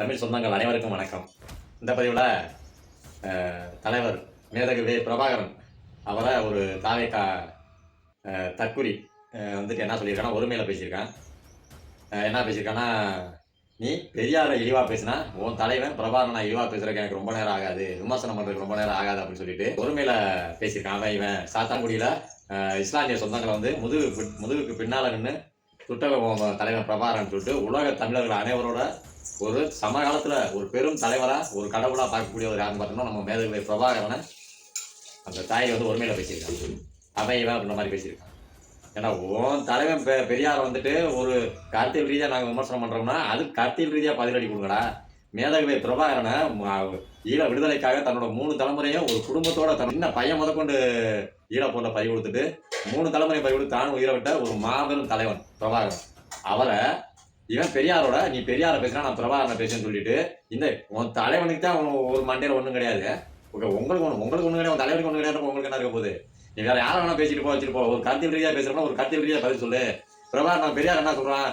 தமிழ் சொந்தங்கள் அனைவருக்கும் வணக்கம். இந்த பதிவில் தலைவர் மேதகு வே பிரபாகரன் அவரை ஒரு தாவேக்கா தற்குறி வந்துட்டு என்ன சொல்லியிருக்கான்னா ஒருமையில் பேசியிருக்கான் என்ன பேசியிருக்கான்னா நீ பெரியாரை இழிவாக பேசினா உன் தலைவன் பிரபாகரனா இழிவாக பேசுறதுக்கு எனக்கு ரொம்ப நேரம் ஆகாது. விமர்சனம் பண்ணுறதுக்கு ரொம்ப நேரம் ஆகாது அப்படின்னு சொல்லிட்டு ஒருமையில் பேசியிருக்கான். அவன் இவன் சாத்தான்குடியில் இஸ்லாமிய சொந்தங்களை வந்து முதுகு முதுகுக்கு பின்னால் நின்று சுட்டக தலைவன் பிரபாகரன் சொல்லிட்டு உலக தமிழர்கள் அனைவரோட ஒரு சமகாலத்தில் ஒரு பெரும் தலைவரா ஒரு கடவுளா பார்க்கக்கூடியவர் யாருன்னு பார்த்தோம்னா நம்ம மேதகுவை பிரபாகரனை அந்த தாயை வந்து ஒருமையில பேசியிருக்காங்க. அவையவன் அப்படின்ற மாதிரி பேசியிருக்கான் ஏன்னா உன் தலைவன் பெ பெரியார் வந்துட்டு ஒரு கருத்தியல் ரீதியா நாங்க விமர்சனம் பண்றோம்னா அது கருத்தியல் ரீதியா பதிலடி கொடுங்கடா. மேதகவை பிரபாகரனை ஈழ விடுதலைக்காக தன்னோட மூணு தலைமுறையும் ஒரு குடும்பத்தோட தன் சின்ன பையன் முதற்கொண்டு ஈழப்போர்ல பறி கொடுத்துட்டு மூணு தலைமுறை பறி கொடுத்து தானும் உயிரை விட்ட ஒரு மாபெரும் தலைவன் பிரபாகரன். அவரை இவன் பெரியாரோட நீ பெரியார பேசுனா நான் பிரபாகரனை பேசுன்னு சொல்லிட்டு இந்த உன் தலைவனுக்கு தான் ஒரு மண்டையில ஒண்ணும் கிடையாது. ஓகே உங்களுக்கு ஒண்ணு உங்களுக்கு ஒண்ணு கிடையாது உன் தலைவனுக்கு ஒண்ணு கிடையாது உங்களுக்கு என்ன இருக்க போகுது. நீ வேற யாரை வேணா பேசிட்டு போ வச்சுட்டு போ. ஒரு கருத்தியல் ரீதியா பேசுறோம்னா ஒரு கருத்தியல் ரீதியா பதில் சொல்லு. பிரபாகர் நான் பெரியார் என்ன சொல்றான்?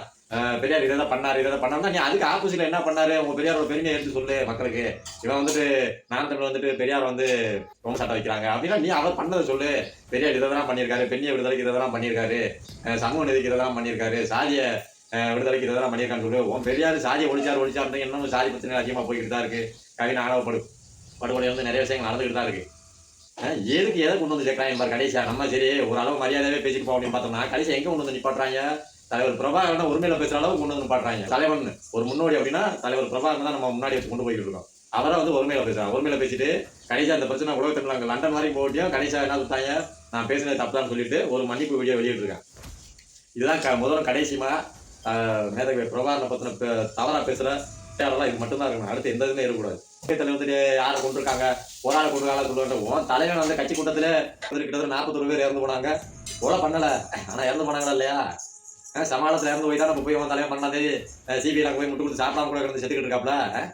பெரியார் இதை தான் பண்ணாரு இதை தான் பண்ணாருன்னா நீ அதுக்கு ஆப்போசிட்ல என்ன பண்ணாரு? உங்க பெரியாரோட பெருமையை எடுத்து சொல்லு மக்களுக்கு. இவன் வந்துட்டு நான் தமிழ் வந்துட்டு பெரியார் வந்து ரொம்ப சட்டை வைக்கிறாங்க. அப்படின்னா நீ அவர் பண்ணதை சொல்லு. பெரியார் இதை தான் பண்ணியிருக்காரு பெண்ணிய விடுதலைக்கு இதை தான் பண்ணியிருக்காரு. சமூக நிதிக்கு இதை தான் பண்ணியிருக்காரு. சாதிய விடுதலைக்கு தான் மணியக்கான் சொல்லு பெரியார் சாதியை ஒழிச்சார் ஒழிச்சார் இன்னும் சாதி பிரச்சனை அதிகமாக போய்கிட்டு தான் இருக்குது கவின் ஆணவ படுகொலை வந்து நிறைய விஷயங்கள் நடந்துகிட்டு தான் இருக்குது எதுக்கு எதை கொண்டு வந்து சேர்க்கலாம் என்பார் கடைசியா? நம்ம சரி ஒரு அளவு மரியாதையாகவே பேசிட்டு போக அப்படின்னு பார்த்தோம்னா கடைசியா எங்கே கொண்டு வந்து நிப்பாட்டுறாங்க? தலைவர் பிரபாகரன் உரிமையில பேசுற அளவுக்கு கொண்டு வந்து நிப்பாட்டுறாங்க. தலைவன் ஒரு முன்னோடி அப்படின்னா தலைவர் பிரபாகரன் தான் நம்ம முன்னாடி வச்சு கொண்டு போய்கிட்டு இருக்கோம். அவரை வந்து ஒருமையில பேசுறாங்க ஒருமையில பேசிட்டு கடைசியா அந்த பிரச்சனை உலகத்தில் அங்கே லண்டன் மாதிரி போட்டியும் கடைசியா என்ன சொல்லிட்டாங்க நான் பேசினது தப்புதான்னு சொல்லிட்டு ஒரு மன்னிப்பு வீடியோ வெளியிட்டிருக்கேன். இதுதான் க- முதல்ல கடைசிமா மேதகவை மேதகு பிரபாகரனை பத்தின பே- தவறா பேசுற இது மட்டும்தான் இருக்கணும். அடுத்து எந்த இதுவுமே இருக்கக்கூடாது. தலைவர் வந்துட்டு யாரை கொண்டு இருக்காங்க ஒரு ஆளை கொண்டு சொல்லுவாங்க உன் தலைவன் வந்து கட்சி கூட்டத்துல வந்து கிட்டத்தட்ட நாற்பத்தொரு பேர் இறந்து போனாங்க. கொலை பண்ணலை. ஆனா இறந்து போனாங்களா இல்லையா? சமாளத்தில் இறந்து போய் தான் நம்ம போய் அவன் தலைவன் பண்ணாதே சிபிஐ போய் முட்டு கொடுத்து சாப்பிடாம கூட இருந்து செத்துக்கிட்டு இருக்காப்ல?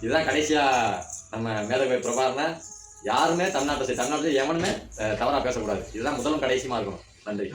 இதுதான் கடைசியா நம்ம மேதகவை பிரபாகரனை. யாருமே தமிழ்நாட்டை தமிழ்நாட்டில் எவனுமே தவறாக தவறா பேசக்கூடாது. இதுதான் முதலும் கடைசியமாக இருக்கணும். நன்றி.